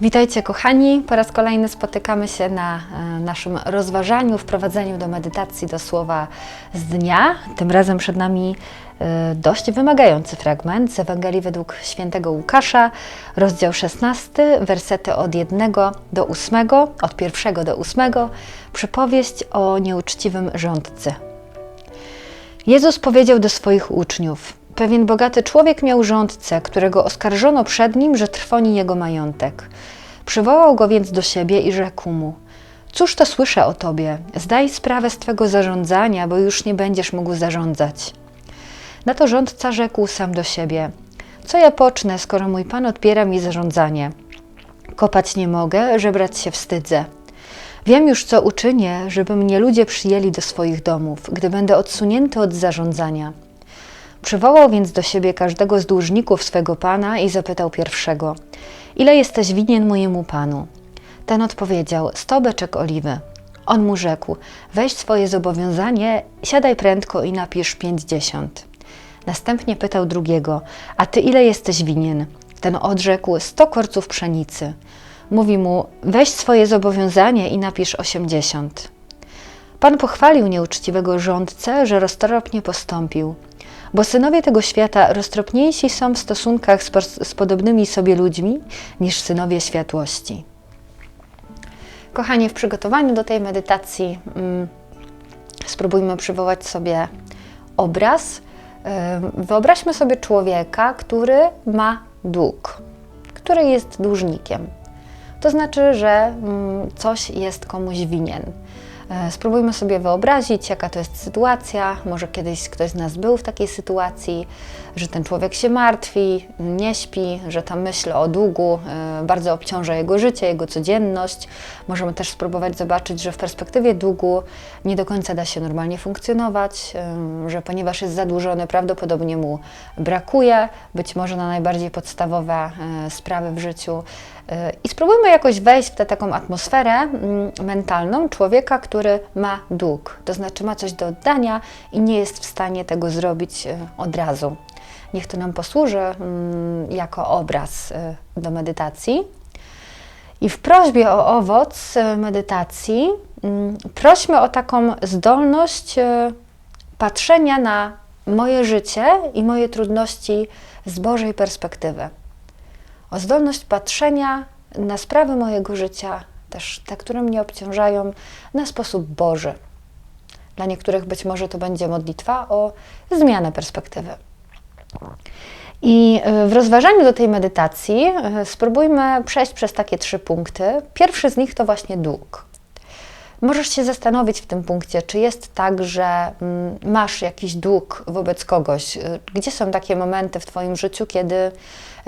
Witajcie kochani, po raz kolejny spotykamy się na e, naszym rozważaniu, wprowadzeniu do medytacji do słowa z dnia. Tym razem przed nami e, dość wymagający fragment z Ewangelii według świętego Łukasza, rozdział 16, wersety od 1 do 8, od 1 do 8, przypowieść o nieuczciwym rządcy. Jezus powiedział do swoich uczniów: Pewien bogaty człowiek miał rządcę, którego oskarżono przed nim, że trwoni jego majątek. Przywołał go więc do siebie i rzekł mu: Cóż to słyszę o tobie? Zdaj sprawę z twego zarządzania, bo już nie będziesz mógł zarządzać. Na to rządca rzekł sam do siebie: Co ja pocznę, skoro mój pan odbiera mi zarządzanie? Kopać nie mogę, żebrać się wstydzę. Wiem już, co uczynię, żeby mnie ludzie przyjęli do swoich domów, gdy będę odsunięty od zarządzania. Przywołał więc do siebie każdego z dłużników swego pana i zapytał pierwszego: Ile jesteś winien mojemu panu? Ten odpowiedział: Sto beczek oliwy. On mu rzekł: Weź swoje zobowiązanie, siadaj prędko i napisz pięćdziesiąt. Następnie pytał drugiego: A ty ile jesteś winien? Ten odrzekł: Sto korców pszenicy. Mówi mu: Weź swoje zobowiązanie i napisz osiemdziesiąt. Pan pochwalił nieuczciwego rządcę, że roztropnie postąpił, bo synowie tego świata roztropniejsi są w stosunkach z, z podobnymi sobie ludźmi niż synowie światłości. Kochani, w przygotowaniu do tej medytacji mm, spróbujmy przywołać sobie obraz. Wyobraźmy sobie człowieka, który ma dług, który jest dłużnikiem. To znaczy, że mm, coś jest komuś winien. E, Spróbujmy sobie wyobrazić, jaka to jest sytuacja. Może kiedyś ktoś z nas był w takiej sytuacji, że ten człowiek się martwi, nie śpi, że ta myśl o długu e, bardzo obciąża jego życie, jego codzienność. Możemy też spróbować zobaczyć, że w perspektywie długu nie do końca da się normalnie funkcjonować, e, że ponieważ jest zadłużony, prawdopodobnie mu brakuje, być może na najbardziej podstawowe sprawy w życiu. I spróbujmy jakoś wejść w tę taką atmosferę mm, mentalną człowieka, który ma dług, to znaczy ma coś do oddania i nie jest w stanie tego zrobić e, od razu. Niech to nam posłuży mm, jako obraz e, do medytacji. I w prośbie o owoc e, medytacji mm, prośmy o taką zdolność patrzenia na moje życie i moje trudności z Bożej perspektywy. O zdolność patrzenia na sprawy mojego życia, też te, które mnie obciążają, na sposób Boży. Dla niektórych być może to będzie modlitwa o zmianę perspektywy. I y, w rozważaniu do tej medytacji y, spróbujmy przejść przez takie trzy punkty. Pierwszy z nich to właśnie dług. Możesz się zastanowić w tym punkcie, czy jest tak, że mm, masz jakiś dług wobec kogoś. Y, Gdzie są takie momenty w Twoim życiu, kiedy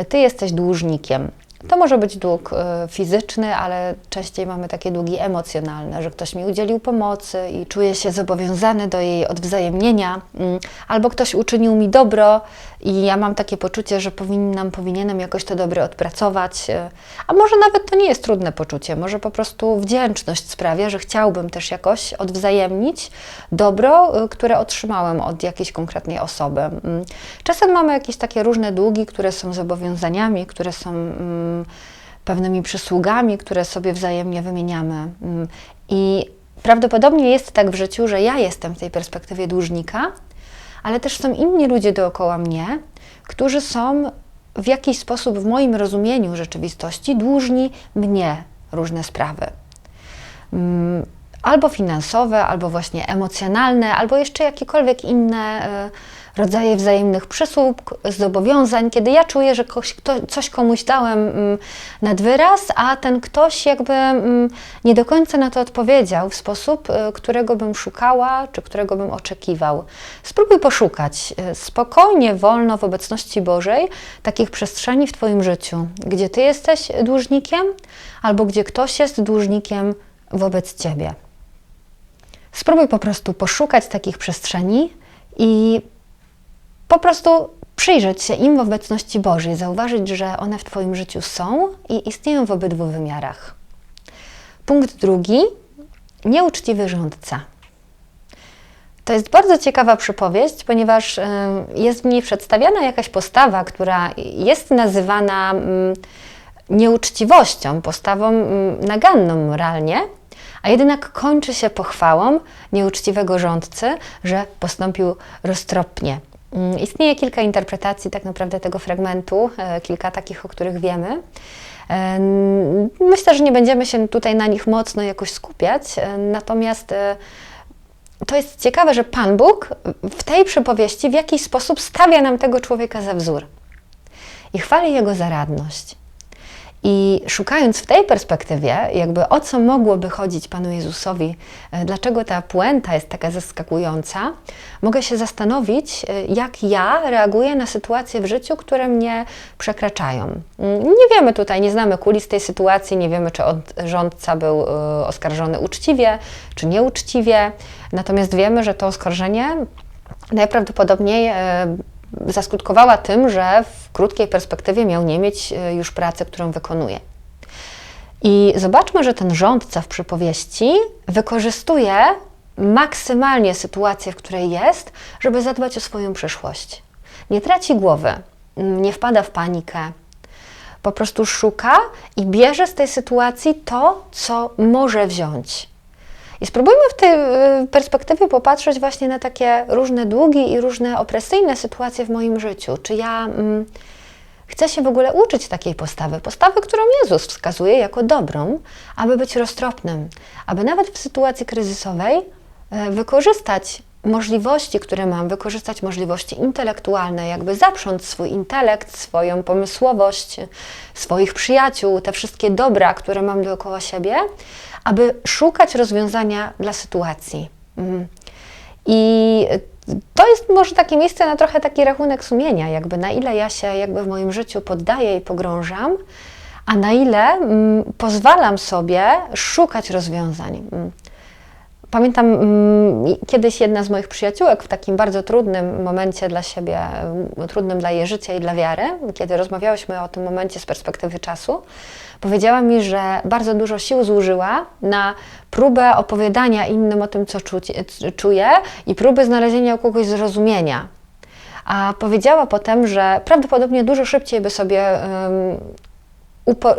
Ty jesteś dłużnikiem? To może być dług y, fizyczny, ale częściej mamy takie długi emocjonalne, że ktoś mi udzielił pomocy i czuję się zobowiązany do jej odwzajemnienia, mm, albo ktoś uczynił mi dobro i ja mam takie poczucie, że powinnam, powinienem jakoś to dobro odpracować. y, A może nawet to nie jest trudne poczucie, może po prostu wdzięczność sprawia, że chciałbym też jakoś odwzajemnić dobro, y, które otrzymałem od jakiejś konkretnej osoby. Mm, Czasem mamy jakieś takie różne długi, które są zobowiązaniami, które są mm, pewnymi przysługami, które sobie wzajemnie wymieniamy. Mm, I prawdopodobnie jest tak w życiu, że ja jestem w tej perspektywie dłużnika, ale też są inni ludzie dookoła mnie, którzy są w jakiś sposób w moim rozumieniu rzeczywistości dłużni mnie różne sprawy. Mm, Albo finansowe, albo właśnie emocjonalne, albo jeszcze jakiekolwiek inne e, rodzaje wzajemnych przysług, zobowiązań, kiedy ja czuję, że coś komuś dałem mm, nad wyraz, a ten ktoś jakby mm, nie do końca na to odpowiedział w sposób, e, którego bym szukała, czy którego bym oczekiwał. Spróbuj poszukać e, spokojnie, wolno w obecności Bożej takich przestrzeni w Twoim życiu, gdzie Ty jesteś dłużnikiem, albo gdzie ktoś jest dłużnikiem wobec Ciebie. Spróbuj po prostu poszukać takich przestrzeni i po prostu przyjrzeć się im w obecności Bożej, zauważyć, że one w Twoim życiu są i istnieją w obydwu wymiarach. Punkt drugi. Nieuczciwy rządca. To jest bardzo ciekawa przypowieść, ponieważ jest w niej przedstawiana jakaś postawa, która jest nazywana mm, nieuczciwością, postawą mm, naganną moralnie, a jednak kończy się pochwałą nieuczciwego rządcy, że postąpił roztropnie. Mm, istnieje kilka interpretacji tak naprawdę tego fragmentu, e, kilka takich, o których wiemy. E, myślę, że nie będziemy się tutaj na nich mocno jakoś skupiać, e, natomiast to jest ciekawe, że Pan Bóg w tej przypowieści w jakiś sposób stawia nam tego człowieka za wzór i chwali jego zaradność. I szukając w tej perspektywie, jakby o co mogłoby chodzić Panu Jezusowi, e, dlaczego ta puenta jest taka zaskakująca, mogę się zastanowić, e, jak ja reaguję na sytuacje w życiu, które mnie przekraczają. Mm, nie wiemy tutaj, nie znamy kulis tej sytuacji, nie wiemy, czy rządca był e, oskarżony uczciwie, czy nieuczciwie, natomiast wiemy, że to oskarżenie najprawdopodobniej zaskutkowała tym, że w krótkiej perspektywie miał nie mieć e, już pracy, którą wykonuje. I zobaczmy, że ten rządca w przypowieści wykorzystuje maksymalnie sytuację, w której jest, żeby zadbać o swoją przyszłość. Nie traci głowy, nie wpada w panikę, po prostu szuka i bierze z tej sytuacji to, co może wziąć. I spróbujmy w tej y, perspektywie popatrzeć właśnie na takie różne długie i różne opresyjne sytuacje w moim życiu. Czy ja mm, chcę się w ogóle uczyć takiej postawy, postawy, którą Jezus wskazuje jako dobrą, aby być roztropnym, aby nawet w sytuacji kryzysowej y, wykorzystać możliwości, które mam, wykorzystać możliwości intelektualne, jakby zaprząc swój intelekt, swoją pomysłowość, swoich przyjaciół, te wszystkie dobra, które mam dookoła siebie, aby szukać rozwiązania dla sytuacji. Mhm. I to jest może takie miejsce na trochę taki rachunek sumienia, jakby na ile ja się jakby w moim życiu poddaję i pogrążam, a na ile mm, pozwalam sobie szukać rozwiązań. Mm. Pamiętam mm, kiedyś jedna z moich przyjaciółek w takim bardzo trudnym momencie dla siebie, trudnym dla jej życia i dla wiary, kiedy rozmawiałyśmy o tym momencie z perspektywy czasu, powiedziała mi, że bardzo dużo sił zużyła na próbę opowiadania innym o tym, co czuje i próbę znalezienia kogoś zrozumienia. A powiedziała potem, że prawdopodobnie dużo szybciej by sobie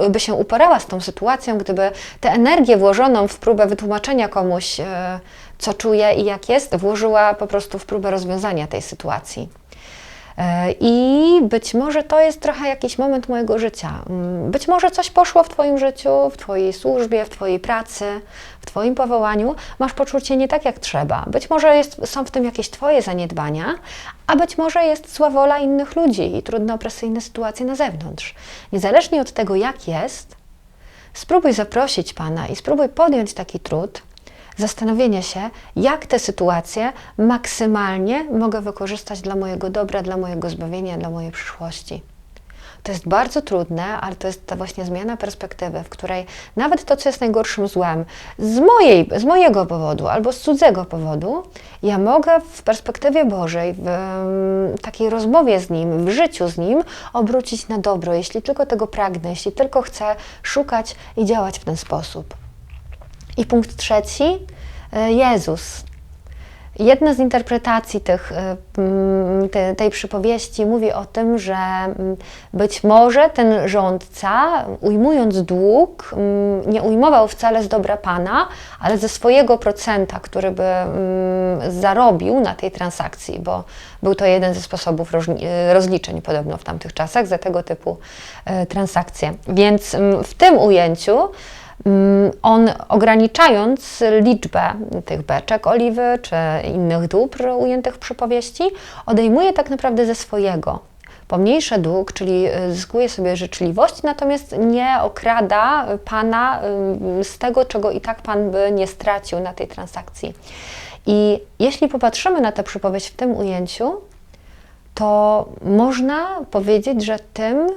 by się uporała z tą sytuacją, gdyby tę energię włożoną w próbę wytłumaczenia komuś, e, co czuje i jak jest, włożyła po prostu w próbę rozwiązania tej sytuacji. E, I być może to jest trochę jakiś moment mojego życia. Mm, być może coś poszło w Twoim życiu, w Twojej służbie, w Twojej pracy, w Twoim powołaniu. Masz poczucie nie tak jak trzeba. Być może jest, są w tym jakieś Twoje zaniedbania, a być może jest zła wola innych ludzi i trudne, opresyjne sytuacje na zewnątrz. Niezależnie od tego, jak jest, spróbuj zaprosić Pana i spróbuj podjąć taki trud zastanowienie się, jak te sytuacje maksymalnie mogę wykorzystać dla mojego dobra, dla mojego zbawienia, dla mojej przyszłości. To jest bardzo trudne, ale to jest ta właśnie zmiana perspektywy, w której nawet to, co jest najgorszym złem, z, mojej, z mojego powodu albo z cudzego powodu, ja mogę w perspektywie Bożej, w takiej rozmowie z Nim, w życiu z Nim, obrócić na dobro, jeśli tylko tego pragnę, jeśli tylko chcę szukać i działać w ten sposób. I punkt trzeci, Jezus. Jedna z interpretacji tych, e, te, tej przypowieści mówi o tym, że być może ten rządca, ujmując dług, nie ujmował wcale z dobra Pana, ale ze swojego procenta, który by zarobił na tej transakcji, bo był to jeden ze sposobów e, rozliczeń podobno w tamtych czasach za tego typu transakcje. Więc w tym ujęciu on ograniczając liczbę tych beczek oliwy czy innych dóbr ujętych w przypowieści, odejmuje tak naprawdę ze swojego. Pomniejsze dług, czyli y, zyskuje sobie życzliwość, natomiast nie okrada Pana y, z tego, czego i tak Pan by nie stracił na tej transakcji. I jeśli popatrzymy na tę przypowieść w tym ujęciu, to można powiedzieć, że tym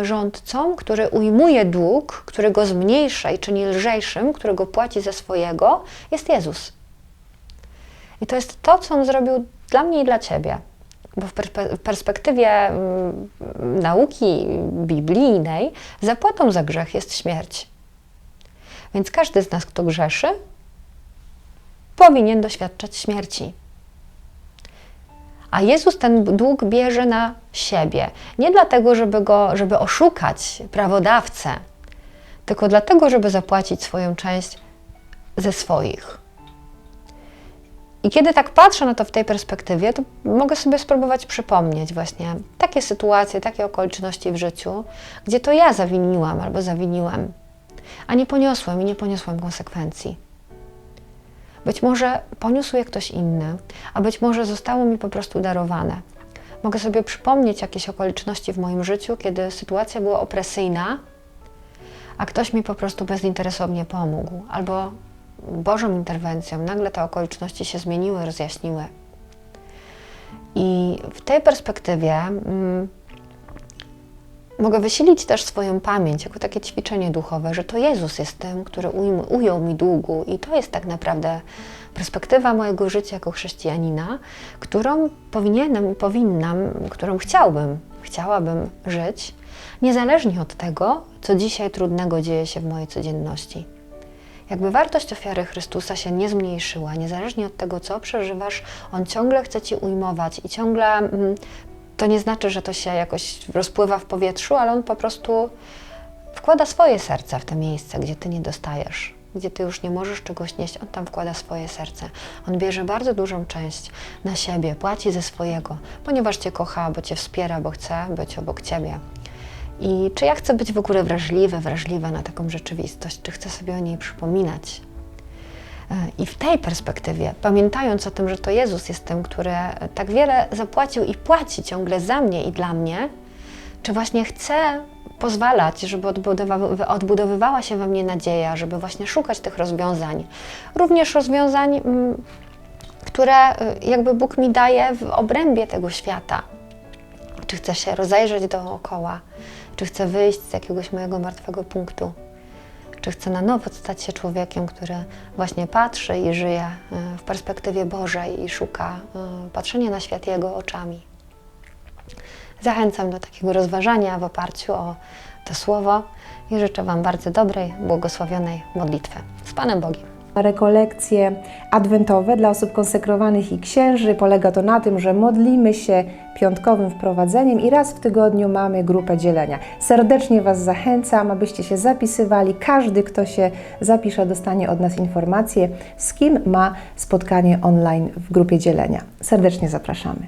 y, rządcom, który ujmuje dług, który go zmniejsza i czyni lżejszym, który go płaci ze swojego, jest Jezus. I to jest to, co on zrobił dla mnie i dla ciebie. Bo w, perspe w perspektywie mm, nauki biblijnej zapłatą za grzech jest śmierć. Więc każdy z nas, kto grzeszy, powinien doświadczać śmierci. A Jezus ten dług bierze na siebie. Nie dlatego, żeby go, żeby oszukać prawodawcę, tylko dlatego, żeby zapłacić swoją część ze swoich. I kiedy tak patrzę na to w tej perspektywie, to mogę sobie spróbować przypomnieć właśnie takie sytuacje, takie okoliczności w życiu, gdzie to ja zawiniłam albo zawiniłem, a nie poniosłem i nie poniosłem konsekwencji. Być może poniósł je ktoś inny, a być może zostało mi po prostu darowane. Mogę sobie przypomnieć jakieś okoliczności w moim życiu, kiedy sytuacja była opresyjna, a ktoś mi po prostu bezinteresownie pomógł, albo Bożą interwencją nagle te okoliczności się zmieniły, rozjaśniły. I w tej perspektywie mm, mogę wysilić też swoją pamięć jako takie ćwiczenie duchowe, że to Jezus jest tym, który ujął mi długu i to jest tak naprawdę perspektywa mojego życia jako chrześcijanina, którą powinienem powinnam, którą chciałbym, chciałabym żyć, niezależnie od tego, co dzisiaj trudnego dzieje się w mojej codzienności. Jakby wartość ofiary Chrystusa się nie zmniejszyła, niezależnie od tego, co przeżywasz, On ciągle chce Ci ujmować i ciągle mm, to nie znaczy, że to się jakoś rozpływa w powietrzu, ale On po prostu wkłada swoje serce w te miejsce, gdzie Ty nie dostajesz, gdzie Ty już nie możesz czegoś nieść, On tam wkłada swoje serce. On bierze bardzo dużą część na siebie, płaci ze swojego, ponieważ Cię kocha, bo Cię wspiera, bo chce być obok Ciebie. I czy ja chcę być w ogóle wrażliwy, wrażliwa na taką rzeczywistość, czy chcę sobie o niej przypominać? E, I w tej perspektywie, pamiętając o tym, że to Jezus jest tym, który tak wiele zapłacił i płaci ciągle za mnie i dla mnie, czy właśnie chcę pozwalać, żeby odbudowywała się we mnie nadzieja, żeby właśnie szukać tych rozwiązań, również rozwiązań, mm, które y, jakby Bóg mi daje w obrębie tego świata. Czy chcę się rozejrzeć dookoła, czy chcę wyjść z jakiegoś mojego martwego punktu, czy chcę na nowo stać się człowiekiem, który właśnie patrzy i żyje y, w perspektywie Bożej i szuka y, patrzenia na świat Jego oczami. Zachęcam do takiego rozważania w oparciu o to słowo i życzę Wam bardzo dobrej, błogosławionej modlitwy. Z Panem Bogiem. Rekolekcje adwentowe dla osób konsekrowanych i księży. Polega to na tym, że modlimy się piątkowym wprowadzeniem i raz w tygodniu mamy grupę dzielenia. Serdecznie Was zachęcam, abyście się zapisywali. Każdy, kto się zapisze, dostanie od nas informację, z kim ma spotkanie online w grupie dzielenia. Serdecznie zapraszamy.